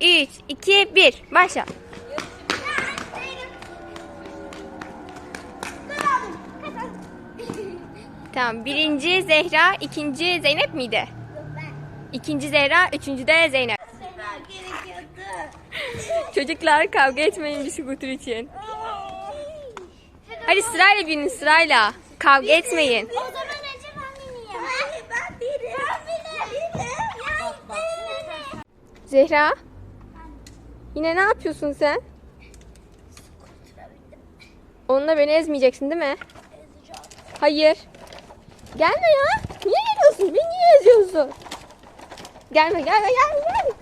2, 1. Başla. Tamam. Birinci Zehra, ikinci Zeynep miydi? İkinci Zehra, üçüncü de Zeynep. Çocuklar kavga etmeyin bir skuter için. Hadi sırayla binin sırayla. Kavga etmeyin. O Yine ne yapıyorsun sen? Onunla beni ezmeyeceksin değil mi? Hayır. Gelme ya. Niye geliyorsun? Beni niye eziyorsun? Gelme gelme gelme gelme.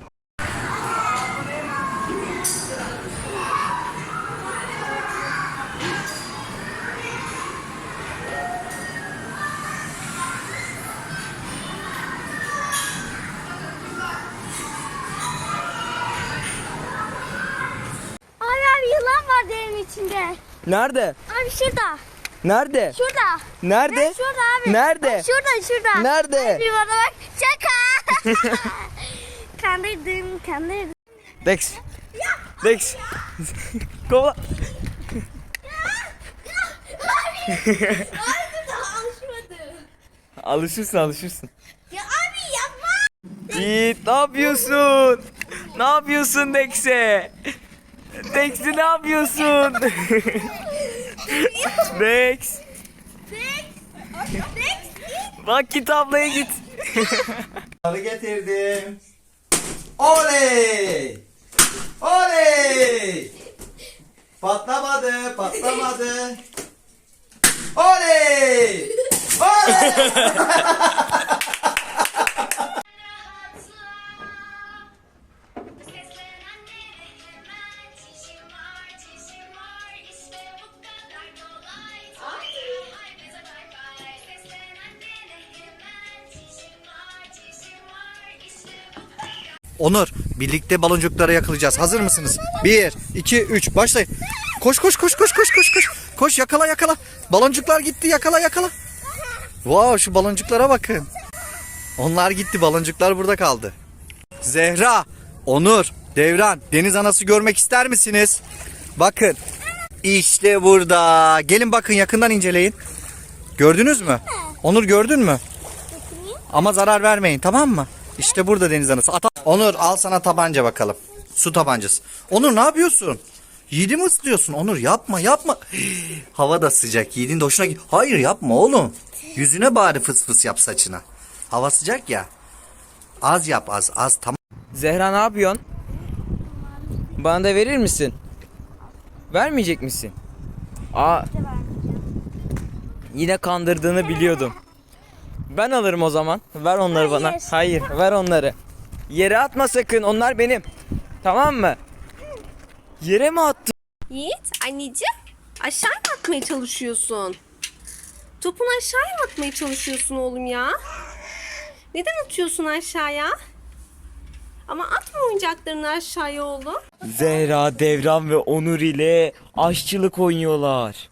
İçinde. Nerede? Abi şurada. Nerede? Şurada. Nerede? Şurada abi. Nerede? Bak şurada şurada. Nerede? Abi bana bak. Şaka. kandırdın kandırdın. Dex. Dex. Kovala. alışırsın alışırsın. Ya abi yapma. Yiğit ne yapıyorsun? Ne yapıyorsun Dex'e? Dex'e ne yapıyorsun? Dex. Bak git ablaya git. Halı getirdim. Oley! Oley! Patlamadı, patlamadı. Oley! Oley! Onur, birlikte baloncuklara yakalayacağız. Hazır mısınız? 1, 2, 3, başlayın. Koş koş koş koş koş koş koş. Koş yakala yakala. Baloncuklar gitti yakala yakala. Wow şu baloncuklara bakın. Onlar gitti baloncuklar burada kaldı. Zehra, Onur, Devran, deniz anası görmek ister misiniz? Bakın. İşte burada. Gelin bakın yakından inceleyin. Gördünüz mü? Onur gördün mü? Ama zarar vermeyin tamam mı? İşte burada deniz anası. Ata- Onur al sana tabanca bakalım. Su tabancası. Onur ne yapıyorsun? Yiğidi mi ıslıyorsun? Onur yapma yapma. Hava da sıcak. Yiğidin de hoşuna git. Hayır yapma oğlum. Yüzüne bari fıs fıs yap saçına. Hava sıcak ya. Az yap az az tamam. Zehra ne yapıyorsun? Bana da verir misin? Vermeyecek misin? Aa. Yine kandırdığını biliyordum. Ben alırım o zaman. Ver onları bana. Hayır, ver onları. Yere atma sakın. Onlar benim. Tamam mı? Yere mi attın? Yiğit anneciğim aşağı mı atmaya çalışıyorsun? Topunu aşağıya mı atmaya çalışıyorsun oğlum ya? Neden atıyorsun aşağıya? Ama atma oyuncaklarını aşağıya oğlum. Zehra, Devran ve Onur ile aşçılık oynuyorlar.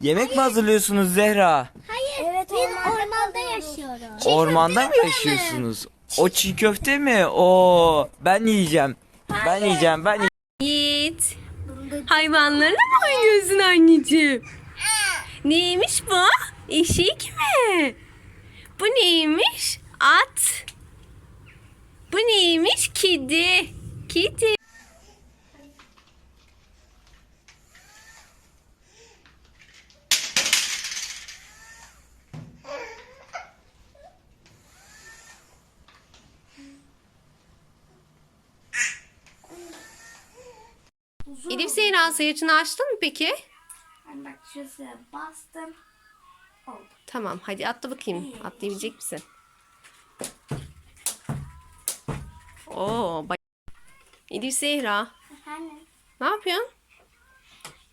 Yemek mi hazırlıyorsunuz Zehra? Hayır. Biz ormanda yaşıyoruz. Ormanda mı yaşıyorsunuz? O çiğ köfte mi? O ben yiyeceğim. Ben yiyeceğim. Ben Yiğit hayvanlarla mı oynuyorsun anneciğim? Neymiş bu? Eşek mi? Bu neymiş? At. Bu neymiş? Kedi. Kedi. Elif Zehra sayacını açtın mı peki? Bak şurası bastım. Oldu. Tamam hadi atla bakayım. Atlayabilecek misin? Oo, bay- Elif Zehra. Efendim. Ne yapıyorsun?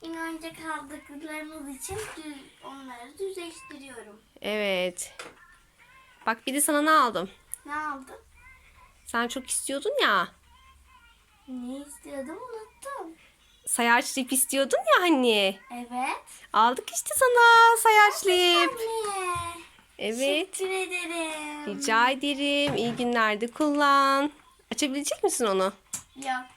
Yine önce kaldıklarımız için düz, onları düzleştiriyorum. Evet. Bak bir de sana ne aldım? Ne aldın? Sen çok istiyordun ya. Ne istiyordum unuttum. Sayaç lip istiyordun ya hani. Evet. Aldık işte sana sayaç lip. Evet. Teşekkür ederim. Rica ederim. İyi günlerde kullan. Açabilecek misin onu? Yok.